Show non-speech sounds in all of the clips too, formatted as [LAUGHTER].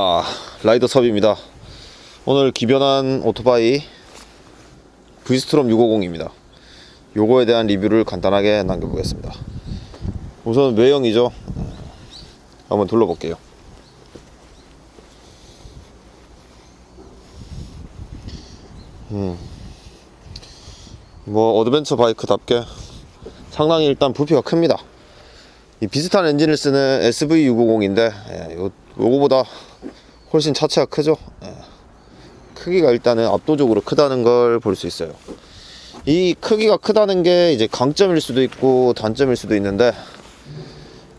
자 라이더 섭입니다. 오늘 기변한 오토바이 브이스트롬 650입니다. 요거에 대한 리뷰를 간단하게 남겨보겠습니다. 우선 외형이죠. 한번 둘러볼게요. 음. 뭐 어드벤처 바이크답게 상당히 일단 부피가 큽니다. 이 비슷한 엔진을 쓰는 SV650인데 예, 요, 요거보다 훨씬 차체가 크죠 예. 크기가 일단은 압도적으로 크다는 걸 볼 수 있어요 이 크기가 크다는 게 이제 강점일 수도 있고 단점일 수도 있는데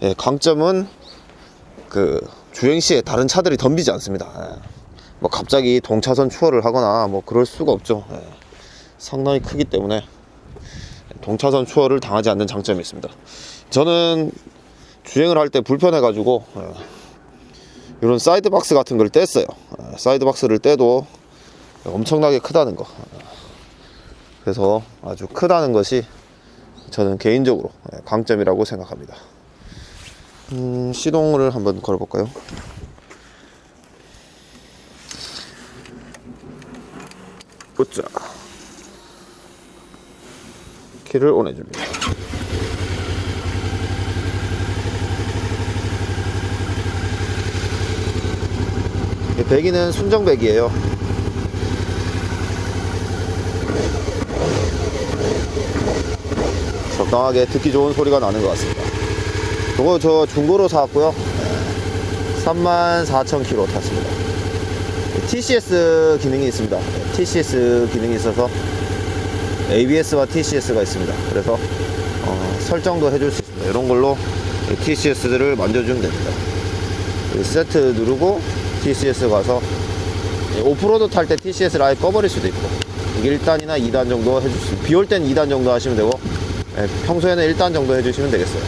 예, 강점은 그 주행 시에 다른 차들이 덤비지 않습니다 예. 뭐 갑자기 동차선 추월을 하거나 뭐 그럴 수가 없죠 예. 상당히 크기 때문에 동차선 추월을 당하지 않는 장점이 있습니다 저는 주행을 할 때 불편해 가지고 예, 이런 사이드 박스 같은 걸 뗐어요. 예, 사이드 박스를 떼도 엄청나게 크다는 거. 예, 그래서 아주 크다는 것이 저는 개인적으로 예, 강점이라고 생각합니다. 음, 시동을 한번 걸어볼까요? 보자. 키를 온해줍니다. 배기는 순정 배기예요. 적당하게 듣기 좋은 소리가 나는 것 같습니다. 이거 저 중고로 사왔고요. 34,000km 탔습니다. TCS 기능이 있습니다. TCS 기능이 있어서 ABS와 TCS가 있습니다. 그래서 어, 설정도 해줄 수 있습니다. 이런 걸로 TCS를 만져주면 됩니다. 세트 누르고 TCS 가서 오프로드 탈 때 TCS를 아예 꺼버릴 수도 있고 1단이나 2단 정도 수 비올 땐 2단 정도 하시면 되고 예, 평소에는 1단 정도 해주시면 되겠어요.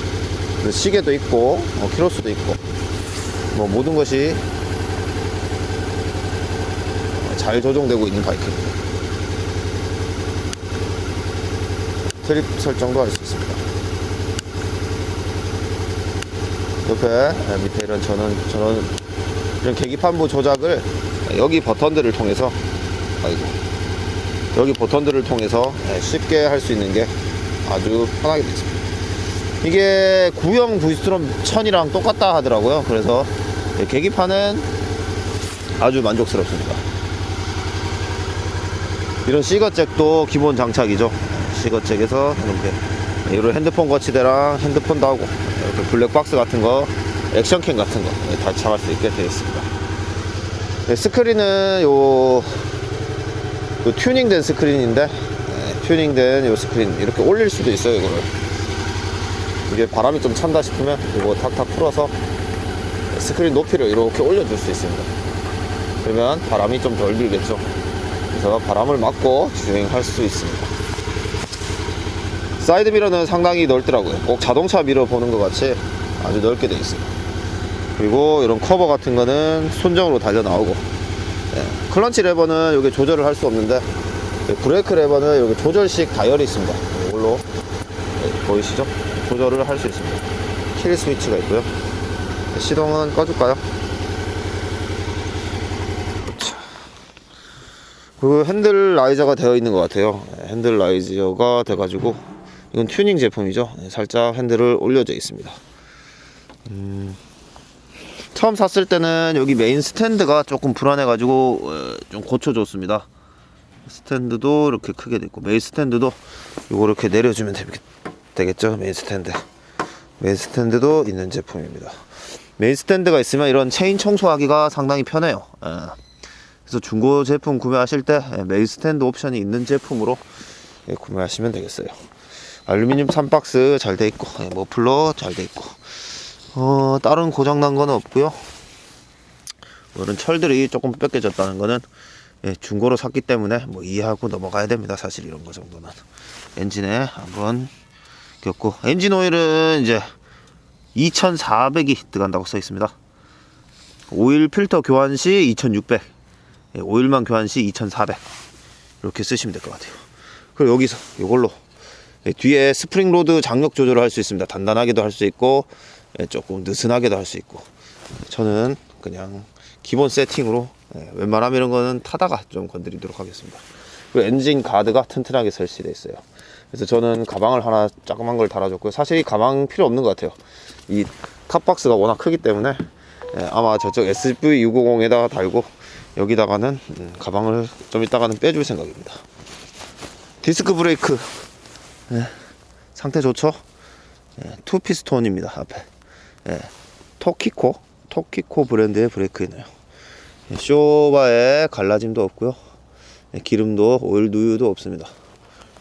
시계도 있고 어, 키로수도 있고 뭐 모든 것이 잘 조정되고 있는 바이크입니다 트립 설정도 할 수 있습니다. 옆에 예, 밑에 이런 저는 저는 이런 계기판부 조작을 여기 버튼들을 통해서 아이고 여기 버튼들을 통해서 네, 쉽게 할 수 있는 게 아주 편하게 되어 있습니다. 이게 구형 브이스트롬 1000이랑 똑같다 하더라고요. 그래서 계기판은 아주 만족스럽습니다. 이런 시거잭도 기본 장착이죠. 시거잭에서 이렇게 이런 핸드폰 거치대랑 핸드폰도 하고 이렇게 블랙박스 같은 거 액션캠 같은 거 달착할 수 있게 되어 있습니다. 네, 스크린은 요, 요 튜닝된 스크린인데 네, 튜닝된 요 스크린 이렇게 올릴 수도 있어요 이거를 이게 바람이 좀 찬다 싶으면 이거 탁탁 풀어서 스크린 높이를 이렇게 올려줄 수 있습니다. 그러면 바람이 좀 덜 들겠죠. 그래서 바람을 막고 주행할 수 있습니다. 사이드 미러는 상당히 넓더라고요. 꼭 자동차 미러 보는 것 같이 아주 넓게 되어 있습니다. 그리고 이런 커버 같은 거는 순정으로 달려 나오고. 예, 클런치 레버는 여기 조절을 할 수 없는데 예, 브레이크 레버는 여기 조절식 다이얼이 있습니다. 이걸로 예, 보이시죠? 조절을 할 수 있습니다. 킬 스위치가 있고요. 예, 시동은 꺼줄까요? 그 핸들 라이저가 되어 있는 것 같아요. 예, 핸들 라이저가 돼가지고 이건 튜닝 제품이죠. 예, 살짝 핸들을 올려져 있습니다. 음... 처음 샀을 때는 여기 메인 스탠드가 조금 불안해가지고 어, 좀 고쳐줬습니다. 스탠드도 이렇게 크게 됐고 메인 스탠드도 이거 이렇게 내려주면 되겠죠 메인 스탠드 메인 스탠드도 있는 제품입니다. 메인 스탠드가 있으면 이런 체인 청소하기가 상당히 편해요. 예. 그래서 중고 제품 구매하실 때 메인 스탠드 옵션이 있는 제품으로 예, 구매하시면 되겠어요. 알루미늄 3박스 잘 돼 있고 예, 머플러 잘 돼 있고 어, 다른 고장난 거는 없고요. 이런 철들이 조금 뺏겨졌다는 거는 예, 중고로 샀기 때문에 뭐 이해하고 넘어가야 됩니다. 사실 이런 거 정도는. 엔진에 한번 꼈고. 엔진 오일은 이제 2400이 들어간다고 써 있습니다. 오일 필터 교환 시 2600 예, 오일만 교환 시 2400 이렇게 쓰시면 될 것 같아요. 그리고 여기서 이걸로. 예, 뒤에 스프링 로드 장력 조절을 할 수 있습니다. 단단하게도 할 수 있고 예, 조금 느슨하게도 할 수 있고 저는 그냥 기본 세팅으로 예, 웬만하면 이런 거는 타다가 좀 건드리도록 하겠습니다. 그리고 엔진 가드가 튼튼하게 설치되어 있어요. 그래서 저는 가방을 하나 조그만 걸 달아줬고요. 사실 이 가방 필요 없는 것 같아요. 이 탑박스가 워낙 크기 때문에 예, 아마 저쪽 SV650에다가 달고 여기다가는 음, 가방을 좀 이따가는 빼줄 생각입니다. 디스크 브레이크 예, 상태 좋죠? 예, 투 피스톤입니다 앞에 예, 토키코? 토키코 브랜드의 브레이크이네요. 예, 쇼바에 갈라짐도 없고요. 예, 기름도 오일 누유도 없습니다.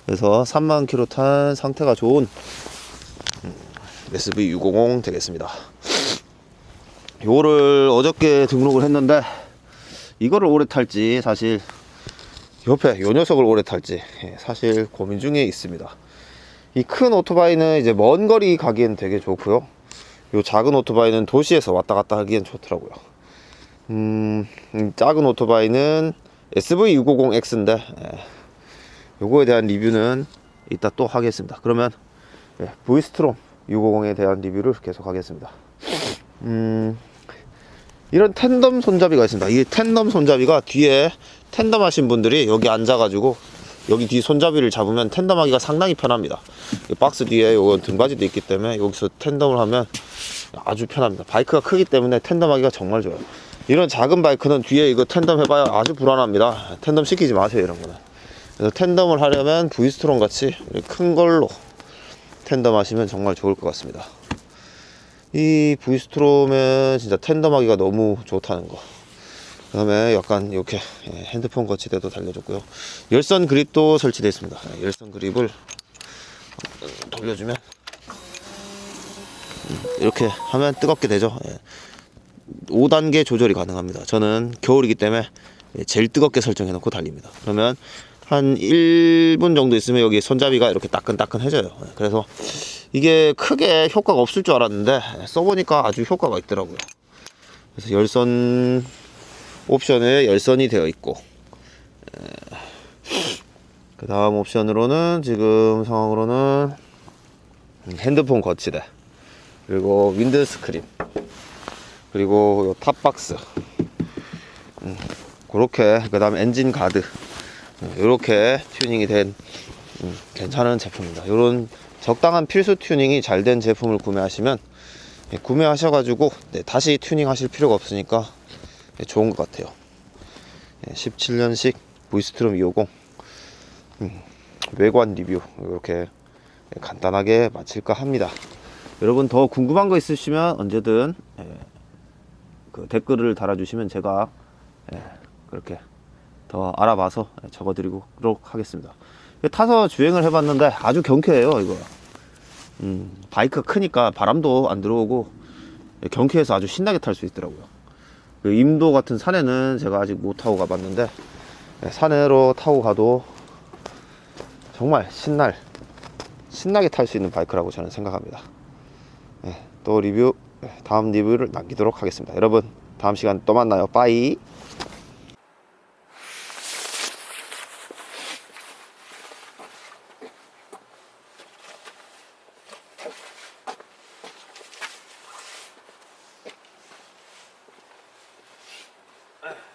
그래서 3만 킬로 탄 상태가 좋은 음, SV650 되겠습니다. 요거를 어저께 등록을 했는데 이거를 오래 탈지 사실 옆에 요 녀석을 오래 탈지 예, 사실 고민 중에 있습니다. 이 큰 오토바이는 이제 먼 거리 가기엔 되게 좋고요 요 작은 오토바이는 도시에서 왔다 갔다 하기엔 좋더라고요. 음, 이 작은 오토바이는 SV650X인데 예, 요거에 대한 리뷰는 이따 또 하겠습니다. 그러면 예, V스트롬 650에 대한 리뷰를 계속 하겠습니다. 음, 이런 텐덤 손잡이가 있습니다. 이 텐덤 손잡이가 뒤에 텐덤 하신 분들이 여기 앉아가지고 여기 뒤 손잡이를 잡으면 텐덤 하기가 상당히 편합니다. 이 박스 뒤에 요건 등받이도 있기 때문에 여기서 텐덤을 하면 아주 편합니다. 바이크가 크기 때문에 텐덤 하기가 정말 좋아요. 이런 작은 바이크는 뒤에 이거 텐덤 해봐야 아주 불안합니다. 텐덤 시키지 마세요, 이런 거는. 그래서 텐덤을 하려면 V스트롬 같이 큰 걸로 텐덤 하시면 정말 좋을 것 같습니다. 이 V스트롬은 진짜 텐덤하기가 너무 좋다는 거. 그 다음에 약간 이렇게 예, 핸드폰 거치대도 달려줬고요. 열선 그립도 설치되어 있습니다. 예, 열선 그립을 돌려주면 음, 이렇게 하면 뜨겁게 되죠. 예. 5단계 조절이 가능합니다. 저는 겨울이기 때문에 예, 제일 뜨겁게 설정해 놓고 달립니다. 그러면 한 1분 정도 있으면 여기 손잡이가 이렇게 따끈따끈해져요. 예, 그래서 이게 크게 효과가 없을 줄 알았는데 써보니까 아주 효과가 있더라고요. 그래서 열선 옵션에 열선이 되어 있고 그 다음 옵션으로는 지금 상황으로는 핸드폰 거치대 그리고 윈드 스크린 그리고 요 탑박스 음, 그렇게 그 다음 엔진 가드 이렇게 튜닝이 된 음, 괜찮은 제품입니다. 이런 적당한 필수 튜닝이 잘 된 제품을 구매하시면 예, 구매하셔가지고 네, 다시 튜닝 하실 필요가 없으니까 예, 좋은 것 같아요. 17년식 V스트롬 250 음, 외관 리뷰 이렇게 간단하게 마칠까 합니다. 여러분 더 궁금한 거 있으시면 언제든 예, 그 댓글을 달아주시면 제가 예, 그렇게 더 알아봐서 적어드리도록 하겠습니다. 타서 주행을 해봤는데 아주 경쾌해요 이거 음, 바이크가 크니까 바람도 안 들어오고 경쾌해서 아주 신나게 탈 수 있더라고요 그 임도 같은 산에는 제가 아직 못 타고 가봤는데 네, 산에로 타고 가도 정말 신날 신나게 탈 수 있는 바이크라고 저는 생각합니다. 네, 또 리뷰 다음 리뷰를 남기도록 하겠습니다. 여러분 다음 시간 또 만나요. 빠이 Uh. [LAUGHS]